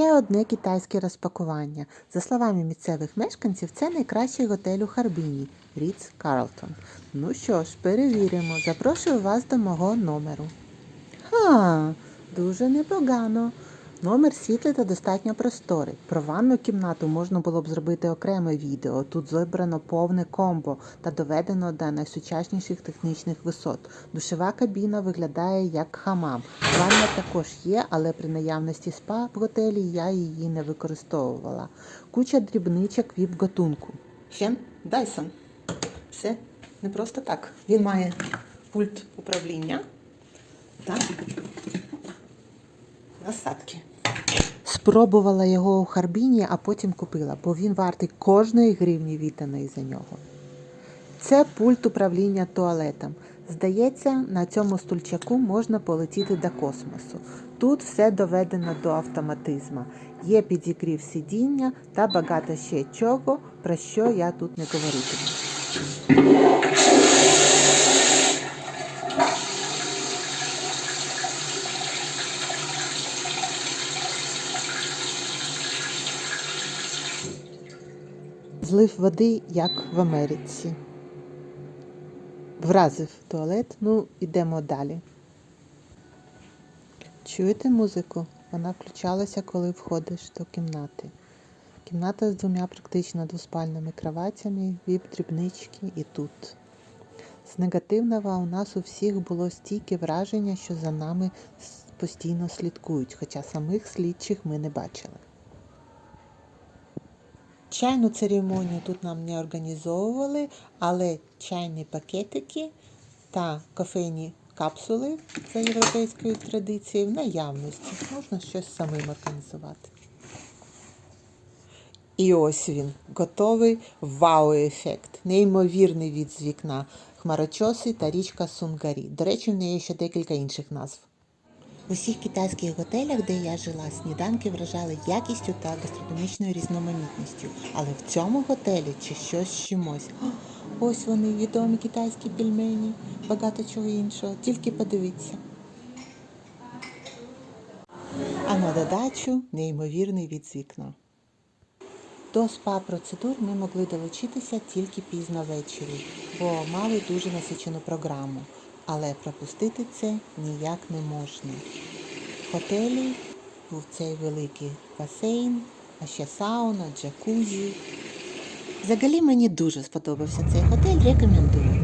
Ще одне китайське розпакування. За словами місцевих мешканців, це найкращий готель у Харбіні Ріц Карлтон. Ну що ж, перевіримо. Запрошую вас до мого номеру. Ха, дуже непогано. Номер світлий та достатньо просторий. Про ванну кімнату можна було б зробити окреме відео. Тут зібрано повне комбо та доведено до найсучасніших технічних висот. Душова кабіна виглядає як хамам. Ванна також є, але при наявності спа в готелі я її не використовувала. Куча дрібничок віп готунку. Фен Dyson. Все не просто так. Він має пульт управління та насадки. Спробувала його у Харбіні, а потім купила, бо він вартий кожної гривні відданої за нього. Це пульт управління туалетом. Здається, на цьому стульчаку можна полетіти до космосу. Тут все доведено до автоматизму. Є підігрів сидіння та багато ще чого, про що я тут не говоритиму. Злив води, як в Америці. Вразив туалет. Ну, йдемо далі. Чуєте музику? Вона включалася, коли входиш до кімнати. Кімната з двома практично двоспальними кроватями, віп-дрібнички і тут. З негативного у нас у всіх було стільки враження, що за нами постійно слідкують, хоча самих слідчих ми не бачили. Чайну церемонію тут нам не організовували, але чайні пакетики та кофейні капсули за європейською традицією в наявності. Можна щось самим організувати. І ось він, готовий вау-ефект. Неймовірний від з вікна. Хмарочоси та річка Сунгарі. До речі, в неї ще декілька інших назв. В усіх китайських готелях, де я жила, сніданки вражали якістю та гастрономічною різноманітністю. Але в цьому готелі чи щось з чимось. Ось вони, відомі китайські пельмені, багато чого іншого. Тільки подивіться. А на додачу неймовірний від вікна. До спа-процедур ми могли долучитися тільки пізно ввечері, бо мали дуже насичену програму. Але пропустити це ніяк не можна. В готелі був цей великий басейн, а ще сауна, джакузі. Взагалі мені дуже сподобався цей готель, рекомендую.